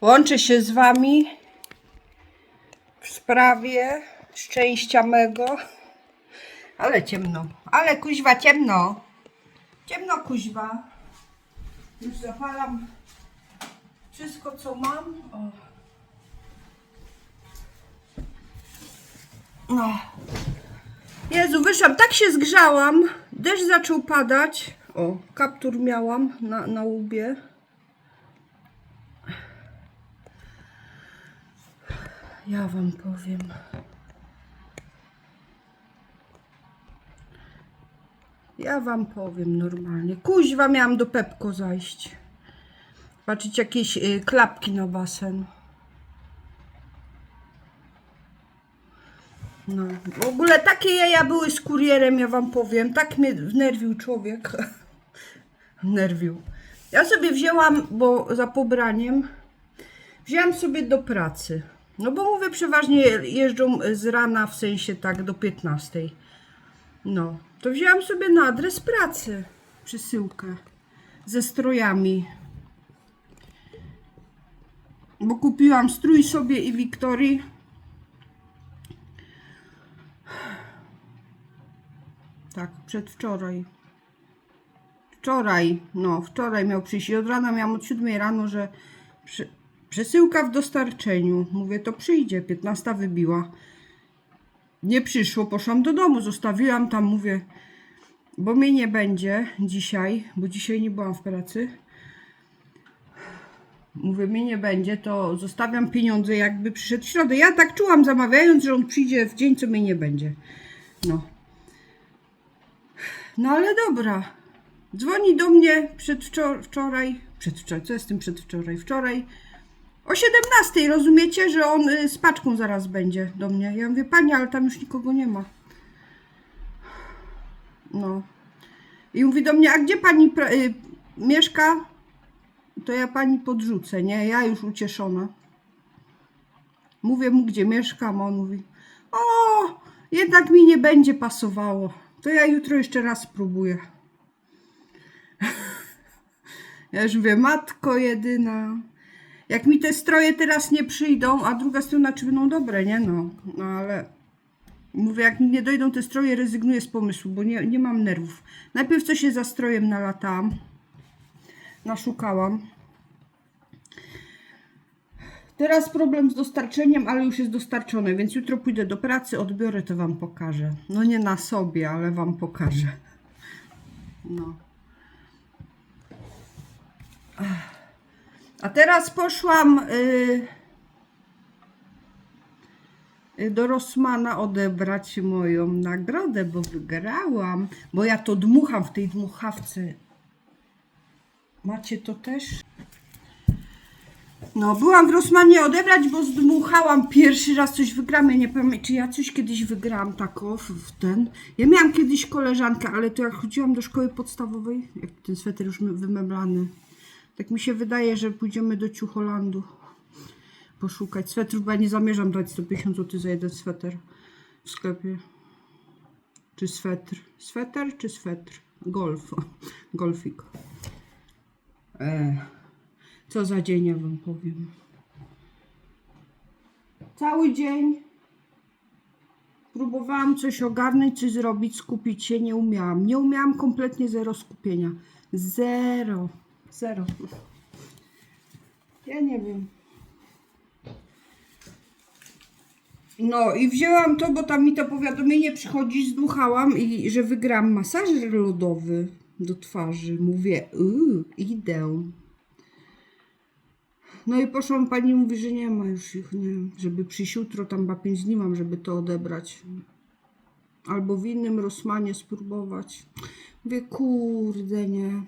Łączę się z Wami w sprawie szczęścia mego. Ale ciemno, ale kuźwa ciemno. Ciemno kuźwa. Już zapalam wszystko co mam. O. No. Jezu, wyszłam, tak się zgrzałam. Deszcz zaczął padać. O, kaptur miałam na, na łbie. Ja wam powiem. Ja wam powiem normalnie. Kuźwa miałam do Pepko zajść. Patrzeć jakieś y, klapki na basen. No, w ogóle takie jaja były z kurierem, ja wam powiem. Tak mnie wnerwił człowiek. Wnerwił. Ja sobie wzięłam, bo za pobraniem, wzięłam sobie do pracy. No bo mówię, przeważnie jeżdżą z rana, w sensie tak do 15. No, to wzięłam sobie na adres pracy przesyłkę ze strojami. Bo kupiłam strój sobie i Wiktorii. Tak, przedwczoraj. Wczoraj, no, wczoraj miał przyjść. I od rana miałam od 7 rano, że przy, przesyłka w dostarczeniu. Mówię, to przyjdzie. 15 wybiła. Nie przyszło, poszłam do domu, zostawiłam tam, mówię, bo mnie nie będzie dzisiaj, bo dzisiaj nie byłam w pracy. Mówię, mnie nie będzie, to zostawiam pieniądze, jakby przyszedł w środę. Ja tak czułam, zamawiając, że on przyjdzie w dzień, co mnie nie będzie. No. No ale dobra. Dzwoni do mnie przedwczoraj, przedwczoraj, co jest tym przedwczoraj? Wczoraj o 17, rozumiecie, że on y, z paczką zaraz będzie do mnie. Ja mówię, pani, ale tam już nikogo nie ma. No. I mówi do mnie, a gdzie pani y, mieszka? To ja pani podrzucę, nie? Ja już ucieszona. Mówię mu, gdzie mieszkam, on mówi, o, jednak mi nie będzie pasowało. To ja jutro jeszcze raz spróbuję. Ja już mówię, matko jedyna. Jak mi te stroje teraz nie przyjdą, a druga strona, czy będą dobre, nie? No, no ale mówię, jak mi nie dojdą te stroje, rezygnuję z pomysłu, bo nie, nie mam nerwów. Najpierw co się za strojem nalatałam, naszukałam. Teraz problem z dostarczeniem, ale już jest dostarczone, więc jutro pójdę do pracy, odbiorę, to Wam pokażę. No nie na sobie, ale Wam pokażę. No. A teraz poszłam y, y, do Rosmana odebrać moją nagrodę, bo wygrałam. Bo ja to dmucham w tej dmuchawce. Macie to też? No, byłam w Rosmanie odebrać, bo zdmuchałam pierwszy raz coś wygrałam. Ja nie pamiętam, czy ja coś kiedyś wygrałam tak o, w ten. Ja miałam kiedyś koleżankę, ale to jak chodziłam do szkoły podstawowej, jak ten sweter już wymeblany, tak mi się wydaje, że pójdziemy do Ciucholandu poszukać swetrów, bo ja nie zamierzam dać 150 zł za jeden sweter w sklepie. Czy swetr? Sweter czy swetr? Golf. Golfik. E, co za dzień, ja wam powiem. Cały dzień próbowałam coś ogarnąć, coś zrobić, skupić się, nie umiałam. Nie umiałam kompletnie zero skupienia. Zero. Zero. Ja nie wiem. No i wzięłam to, bo tam mi to powiadomienie przychodzi, zdmuchałam i że wygram masażer lodowy do twarzy. Mówię, uuu, idę. No i poszłam, pani mówi, że nie ma już ich, nie żeby przyjść jutro, tam chyba 5 dni mam, żeby to odebrać. Albo w innym Rosmanie spróbować. Mówię, kurde, nie.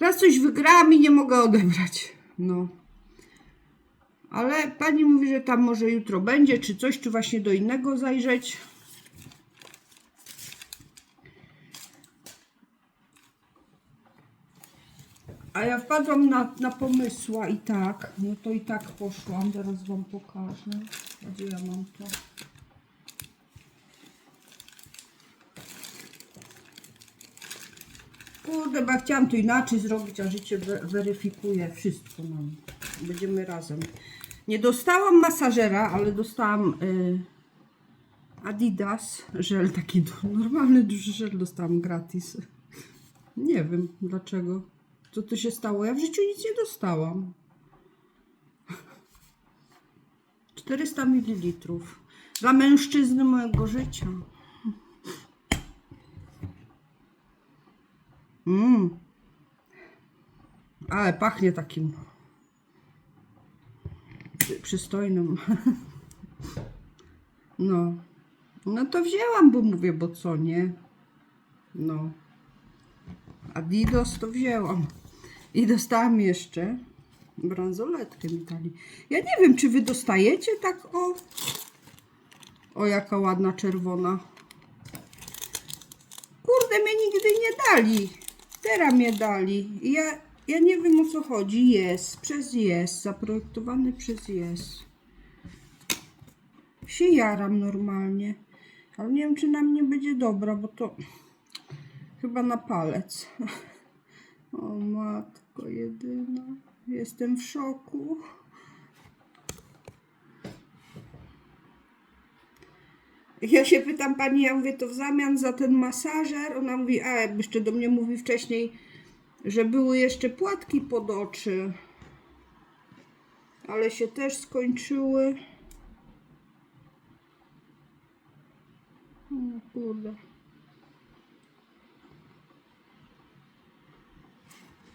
Raz coś wygrałam i nie mogę odebrać. No. Ale pani mówi, że tam może jutro będzie, czy coś, czy właśnie do innego zajrzeć. A ja wpadłam na, na pomysła i tak, no to i tak poszłam, zaraz wam pokażę. Gdzie ja mam to? Kurde, bo chciałam to inaczej zrobić, a życie we- weryfikuje wszystko nam. Będziemy razem. Nie dostałam masażera, ale dostałam y, Adidas żel, taki normalny duży żel dostałam gratis. Nie wiem dlaczego. Co to się stało? Ja w życiu nic nie dostałam. 400 ml. Dla mężczyzny mojego życia. Mmm. Ale pachnie takim przy- przystojnym. No. No to wzięłam, bo mówię, bo co nie? No. Adidas to wzięłam. I dostałam jeszcze bransoletkę mi. Ja nie wiem, czy wy dostajecie tak o... O, jaka ładna czerwona. Kurde, mnie nigdy nie dali. Teraz mnie dali. Ja, ja nie wiem o co chodzi. Jest, przez jest, zaprojektowany przez jest. Się jaram normalnie. Ale nie wiem, czy na mnie będzie dobra, bo to chyba na palec. O matko jedyna. Jestem w szoku. Ja się pytam pani, ja mówię, to w zamian za ten masażer? Ona mówi, a jeszcze do mnie mówi wcześniej, że były jeszcze płatki pod oczy. Ale się też skończyły. O kurde.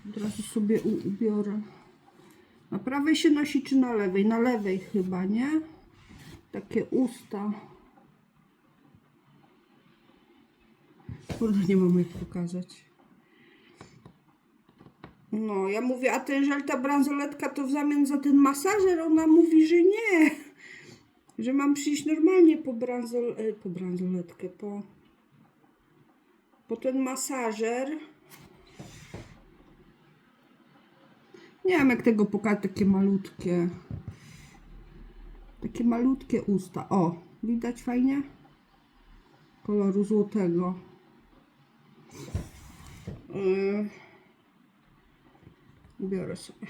Od razu sobie ubiorę. Na prawej się nosi czy na lewej? Na lewej chyba, nie? Takie usta. Kurde, nie mam jak pokazać. No, ja mówię, a ten żel, ta bransoletka to w zamian za ten masażer? Ona mówi, że nie. Że mam przyjść normalnie po, bransol, e, po bransoletkę, po, po ten masażer. Nie wiem jak tego pokazać, takie malutkie. Takie malutkie usta. O, widać fajnie? Koloru złotego. Biorę sobie.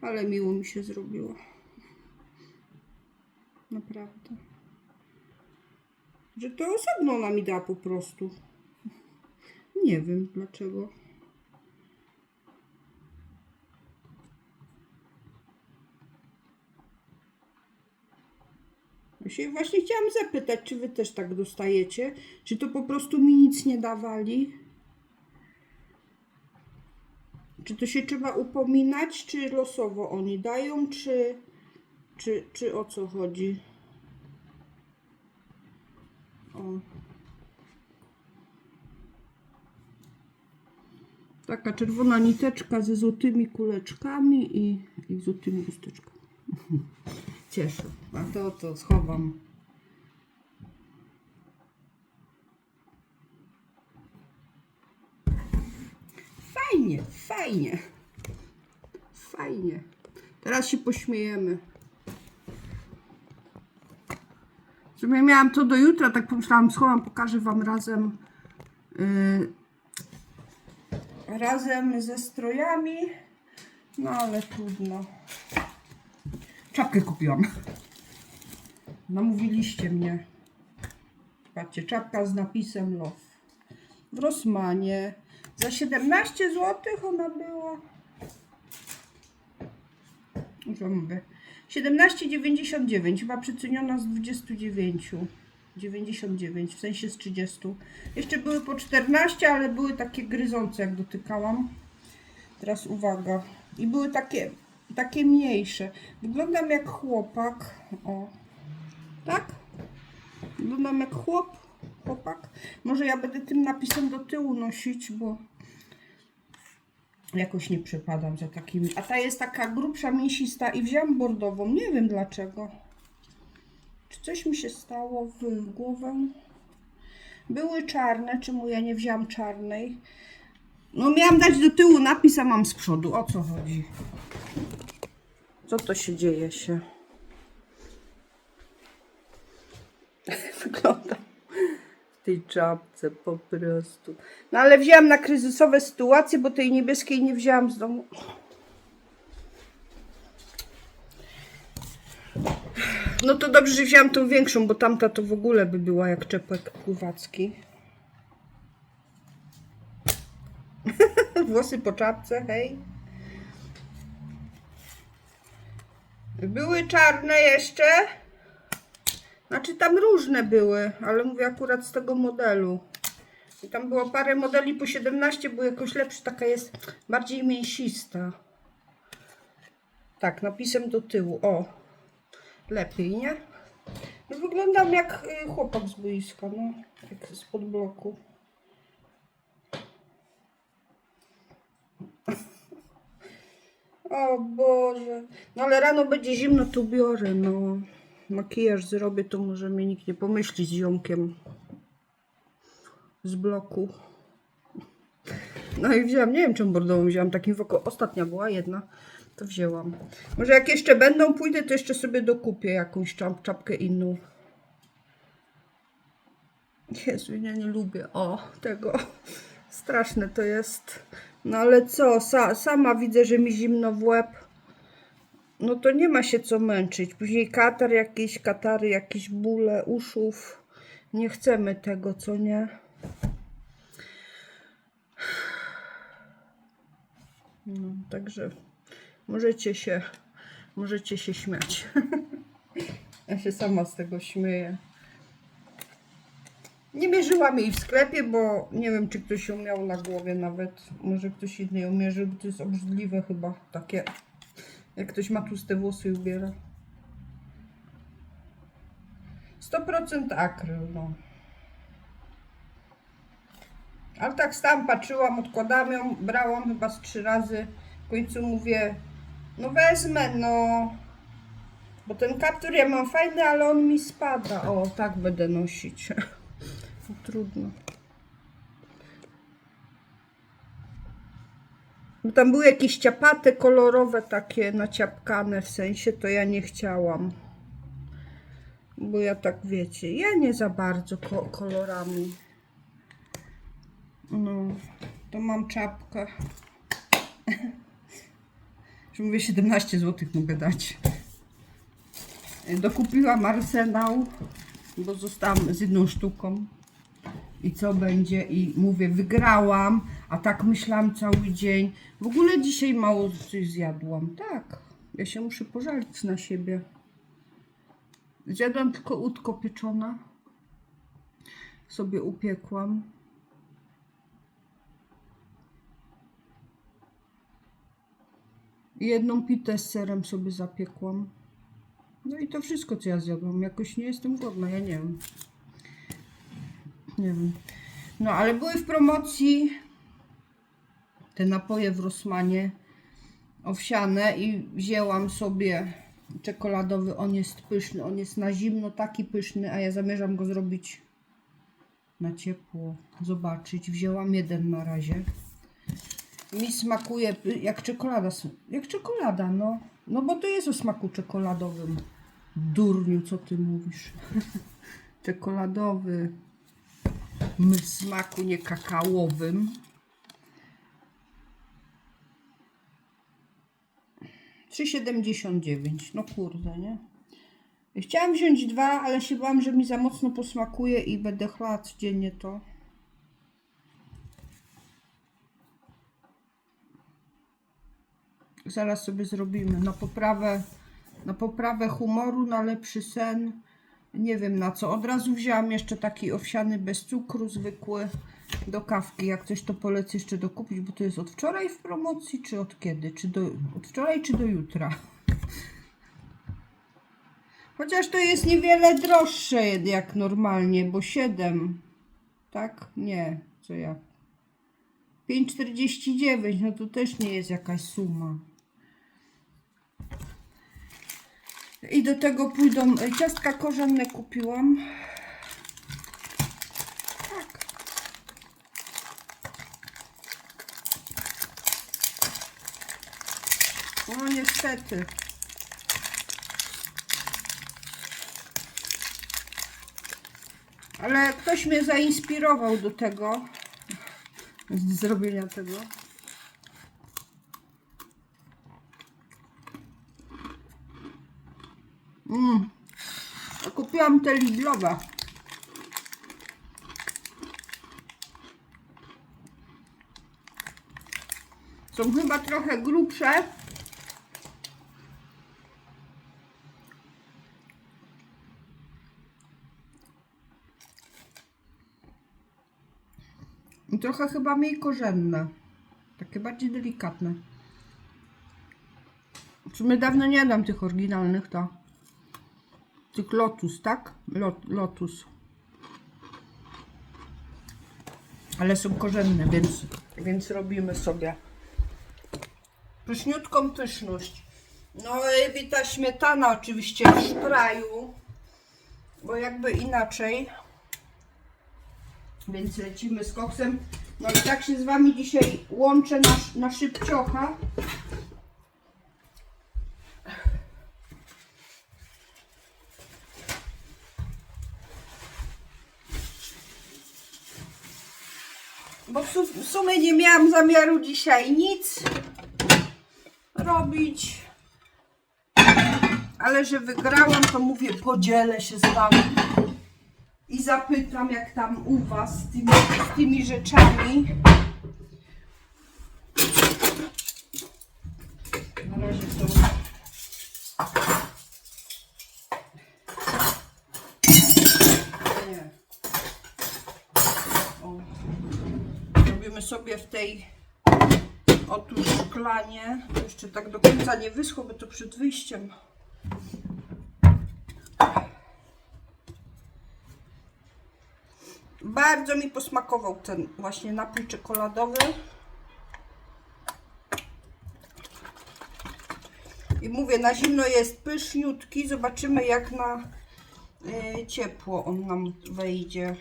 Ale miło mi się zrobiło. Naprawdę. Że to osobno ona mi da po prostu. Nie wiem dlaczego. Się właśnie chciałam zapytać, czy wy też tak dostajecie? Czy to po prostu mi nic nie dawali? Czy to się trzeba upominać, czy losowo oni dają, czy, czy, czy o co chodzi? O. Taka czerwona niteczka ze złotymi kuleczkami i, i złotymi chusteczkami. Cieszę. A to to schowam. Fajnie, fajnie. Fajnie. Teraz się pośmiejemy. W sumie miałam to do jutra, tak pomyślałam, schowam, pokażę wam razem yy, razem ze strojami. No ale trudno. Czapkę kupiłam. Namówiliście mnie. Patrzcie, czapka z napisem Love. W Rossmanie. Za 17 zł ona była. Co mówię? 17,99. Chyba przeceniona z 29. 99, w sensie z 30. Jeszcze były po 14, ale były takie gryzące, jak dotykałam. Teraz uwaga. I były takie, takie mniejsze. Wyglądam jak chłopak. O. Tak? Wyglądam jak chłop. Chłopak. Może ja będę tym napisem do tyłu nosić, bo jakoś nie przepadam za takimi. A ta jest taka grubsza, mięsista i wziąłem bordową. Nie wiem dlaczego. Czy coś mi się stało w głowę? Były czarne, czemu ja nie wziąłam czarnej? No miałam dać do tyłu napis, a mam z przodu. O co chodzi? Co to się dzieje się? Wygląda w tej czapce po prostu. No ale wzięłam na kryzysowe sytuacje, bo tej niebieskiej nie wzięłam z domu. No to dobrze, że wzięłam tą większą, bo tamta to w ogóle by była jak czepek pływacki. Włosy po czapce, hej. Były czarne jeszcze. Znaczy tam różne były, ale mówię akurat z tego modelu. I tam było parę modeli po 17, bo jakoś lepszy, taka jest bardziej mięsista. Tak, napisem do tyłu. O, lepiej, nie? No wyglądam jak y, chłopak z boiska, no. Jak spod bloku. O Boże. No ale rano będzie zimno, to biorę, no. Makijaż zrobię, to może mnie nikt nie pomyśli z ziomkiem. Z bloku. No i wzięłam, nie wiem czym bordową wzięłam, takim w oko. Ostatnia była jedna, to wzięłam. Może jak jeszcze będą, pójdę, to jeszcze sobie dokupię jakąś czap, czapkę inną. Jezu, ja nie lubię, o, tego. Straszne to jest. No ale co, sa, sama widzę, że mi zimno w łeb. No to nie ma się co męczyć. Później katar jakieś, katary, jakieś bóle uszów. Nie chcemy tego, co nie? No, także możecie się, możecie się śmiać. ja się sama z tego śmieję. Nie mierzyłam jej w sklepie, bo nie wiem, czy ktoś ją miał na głowie nawet. Może ktoś inny ją mierzył, bo to jest obrzydliwe chyba. Takie, jak ktoś ma tłuste włosy i ubiera. 100% akryl, no. Ale tak stałam, patrzyłam, odkładałam ją, brałam chyba z trzy razy. W końcu mówię, no wezmę, no. Bo ten kaptur ja mam fajny, ale on mi spada. O, tak będę nosić. Trudno. Bo tam były jakieś ciapate kolorowe, takie naciapkane w sensie, to ja nie chciałam. Bo ja tak wiecie, ja nie za bardzo ko kolorami. No, to mam czapkę. Że mówię 17 zł mogę dać. Dokupiłam arsenał, bo zostałam z jedną sztuką. I co będzie? I mówię, wygrałam, a tak myślałam cały dzień. W ogóle dzisiaj mało coś zjadłam. Tak, ja się muszę pożalić na siebie. Zjadłam tylko łódko pieczona. Sobie upiekłam. Jedną pitę z serem sobie zapiekłam. No i to wszystko, co ja zjadłam. Jakoś nie jestem głodna, ja nie wiem. Nie wiem. No, ale były w promocji te napoje w Rosmanie owsiane i wzięłam sobie czekoladowy. On jest pyszny, on jest na zimno taki pyszny, a ja zamierzam go zrobić na ciepło. Zobaczyć. Wzięłam jeden na razie. Mi smakuje jak czekolada. Jak czekolada, no. No bo to jest o smaku czekoladowym. Durniu, co ty mówisz? Czekoladowy. W smaku nie kakaowym. Trzy siedemdziesiąt dziewięć. No kurde, nie? Chciałam wziąć dwa, ale się bałam, że mi za mocno posmakuje i będę chlała codziennie to. Zaraz sobie zrobimy na poprawę, na poprawę humoru, na lepszy sen. Nie wiem na co. Od razu wzięłam jeszcze taki owsiany bez cukru, zwykły do kawki. Jak coś to polecę jeszcze dokupić, bo to jest od wczoraj w promocji, czy od kiedy? Czy do, od wczoraj, czy do jutra? Chociaż to jest niewiele droższe jak normalnie, bo 7. Tak? Nie. Co ja? 5,49, no to też nie jest jakaś suma. I do tego pójdą e, ciastka korzenne kupiłam. Tak. O niestety. Ale ktoś mnie zainspirował do tego, zrobienia tego. Mm. A Kupiłam te Lidlowe. Są chyba trochę grubsze. I trochę chyba mniej korzenne. Takie bardziej delikatne. W sumie dawno nie dam tych oryginalnych, to. Tych Lotus, tak? Lot, lotus. Ale są korzenne, więc, więc robimy sobie pyszniutką pyszność. No i wita śmietana oczywiście w szpraju, bo jakby inaczej. Więc lecimy z koksem. No i tak się z Wami dzisiaj łączę na, na szybciocha. Bo w, su- w sumie nie miałam zamiaru dzisiaj nic robić. Ale że wygrałam, to mówię, podzielę się z Wami i zapytam, jak tam u Was z tymi, z tymi rzeczami. Na razie to. Nie. O. Robimy sobie w tej otóż szklanie. To jeszcze tak do końca nie wyschło, bo to przed wyjściem. Bardzo mi posmakował ten właśnie napój czekoladowy. I mówię, na zimno jest pyszniutki. Zobaczymy jak na y, ciepło on nam wejdzie.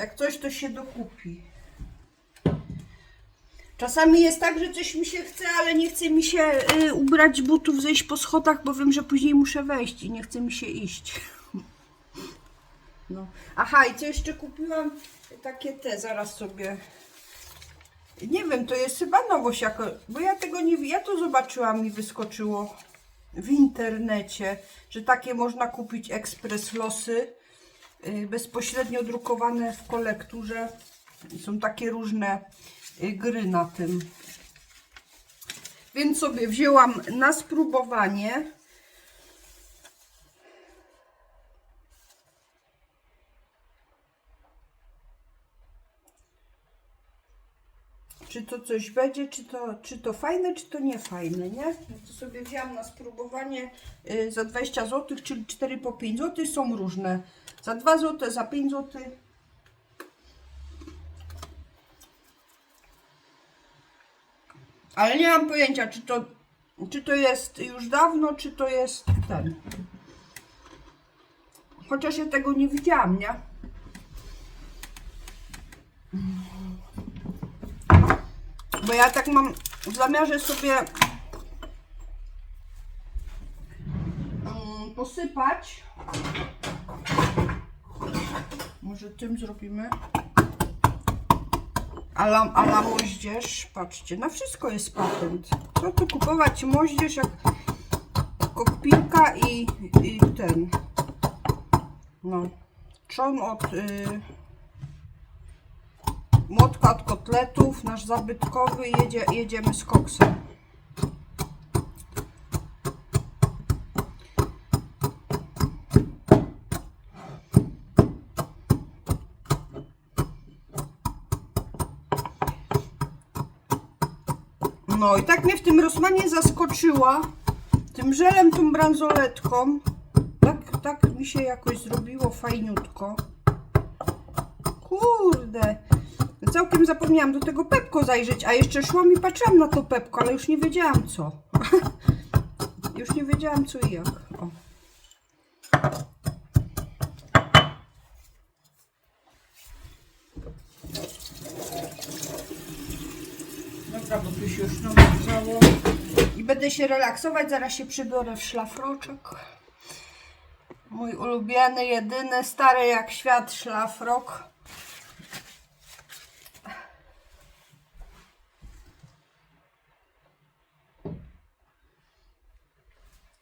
Jak coś, to się dokupi. Czasami jest tak, że coś mi się chce, ale nie chce mi się y, ubrać butów, zejść po schodach, bo wiem, że później muszę wejść i nie chce mi się iść. No. Aha, i co jeszcze kupiłam? Takie te, zaraz sobie. Nie wiem, to jest chyba nowość jako, bo ja tego nie ja to zobaczyłam i wyskoczyło w internecie, że takie można kupić ekspres losy bezpośrednio drukowane w kolekturze. Są takie różne y, gry na tym. Więc sobie wzięłam na spróbowanie. Czy to coś będzie, czy to, czy to fajne, czy to nie fajne, nie? No to sobie wzięłam na spróbowanie y, za 20 zł, czyli 4 po 5 zł. Są różne. Za 2 zł, za 5 zł. Ale nie mam pojęcia, czy to, czy to jest już dawno, czy to jest ten. Chociaż ja tego nie widziałam, nie? Bo ja tak mam w zamiarze sobie mm, posypać. Może tym zrobimy. Ala, ala moździerz. Patrzcie, na wszystko jest patent. Co tu kupować moździerz jak kokpilka i, i ten. No. Trzon od y, młotka od kotletów, nasz zabytkowy. Jedzie, jedziemy z koksem. No i tak mnie w tym Rosmanie zaskoczyła tym żelem, tą bransoletką. Tak, tak mi się jakoś zrobiło fajniutko. Kurde. Całkiem zapomniałam do tego Pepko zajrzeć, a jeszcze szłam i patrzyłam na to Pepko, ale już nie wiedziałam co. już nie wiedziałam co i jak. O. Dobra, bo tu się już namierzało. I będę się relaksować, zaraz się przybiorę w szlafroczek. Mój ulubiony, jedyny, stary jak świat szlafrok.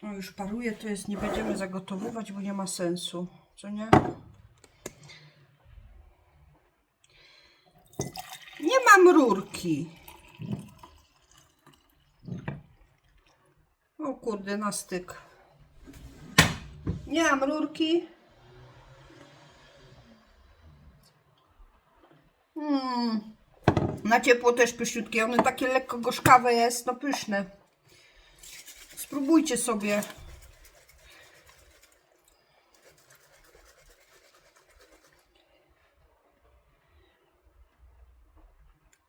No już paruje, to jest, nie będziemy zagotowywać, bo nie ma sensu, co nie? Nie mam rurki. O kurde, na styk. Nie mam rurki. Mm. Na ciepło też pyszniutkie. One takie lekko gorzkawe jest, no pyszne. Spróbujcie sobie.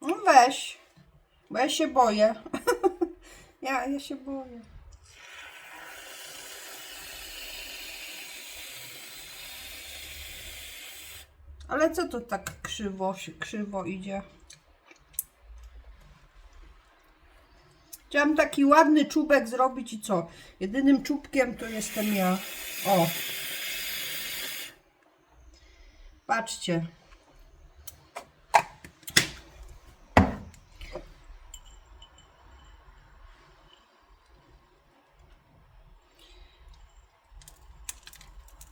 No weź. Bo ja się boję. ja, ja się boję. Ale co to tak krzywo się, krzywo idzie? Chciałam taki ładny czubek zrobić i co? Jedynym czubkiem to jestem ja. O. Patrzcie.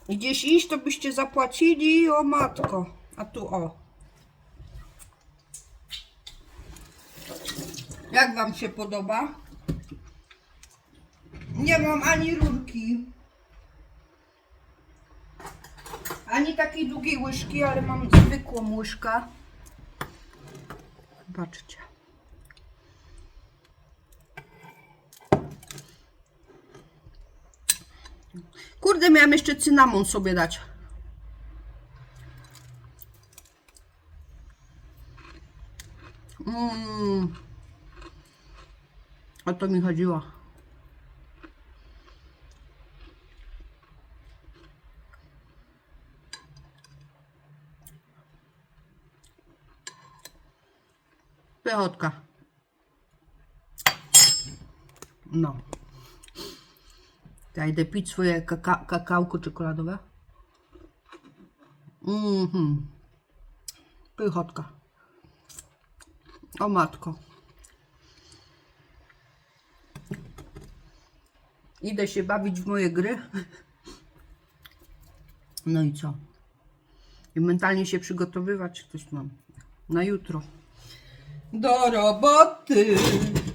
Gdzieś iść, to byście zapłacili, o matko. A tu o. Jak wam się podoba? Nie mam ani rurki. Ani takiej długiej łyżki, ale mam zwykłą łyżkę. Zobaczcie. Kurde, miałam jeszcze cynamon sobie dać. Mmm. O to mi chodziło. Pychotka. No. Ja idę pić swoje kaka kakałko czekoladowe. Mhm. Pychotka. O matko. Idę się bawić w moje gry. No i co? I mentalnie się przygotowywać, coś mam na jutro. Do roboty!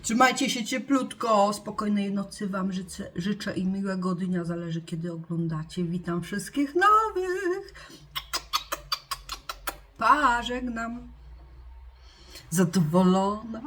Trzymajcie się cieplutko. Spokojnej nocy Wam życzę, życzę i miłego dnia, zależy kiedy oglądacie. Witam wszystkich nowych. Pa, żegnam. Zadowolona.